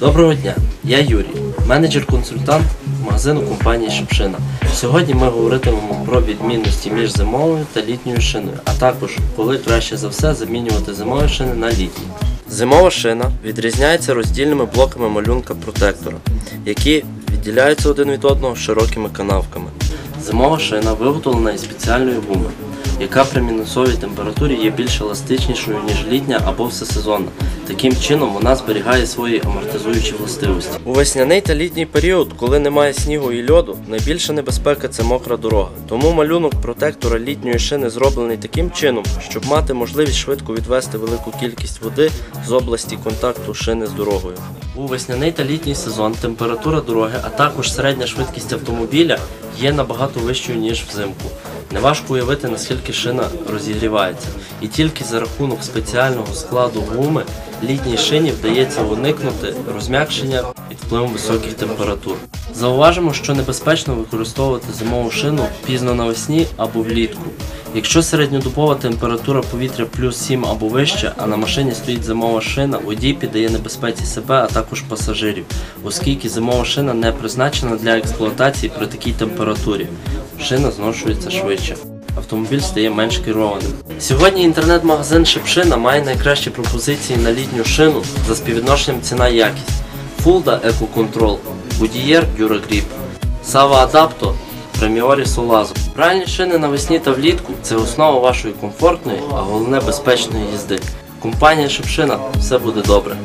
Доброго дня, я Юрій, менеджер-консультант магазину компанії Шипшина. Сьогодні ми говоритимемо про відмінності між зимовою та літньою шиною, а також коли краще за все замінювати зимові шини на літні. Зимова шина відрізняється роздільними блоками малюнка протектора, які відділяються один від одного широкими канавками. Зимова шина виготовлена із спеціальної гуми, яка при мінусовій температурі є більш еластичнішою, ніж літня або всесезонна. Таким чином вона зберігає свої амортизуючі властивості. У весняний та літній період, коли немає снігу і льоду, найбільша небезпека це мокра дорога. Тому малюнок протектора літньої шини зроблений таким чином, щоб мати можливість швидко відвести велику кількість води з області контакту шини з дорогою. У весняний та літній сезон температура дороги, а також середня швидкість автомобіля є набагато вищою, ніж взимку. Неважко уявити, наскільки шина розігрівається. І тільки за рахунок спеціального складу гуми літній шині вдається уникнути розм'якшення під впливом високих температур. Зауважимо, що небезпечно використовувати зимову шину пізно навесні або влітку. Якщо середньодобова температура повітря плюс 7 або вище, а на машині стоїть зимова шина, водій піддає небезпеці себе, а також пасажирів, оскільки зимова шина не призначена для експлуатації при такій температурі. Шина зношується швидше. Автомобіль стає менш керованим. Сьогодні інтернет-магазин Шипшина має найкращі пропозиції на літню шину за співвідношенням ціна-якість. Фулда Екоконтрол, Goodyear Durogrip, Sava Adapto, Premiori Solazo. Правильні шини навесні та влітку це основа вашої комфортної, а головне безпечної їзди. Компанія Шипшина все буде добре.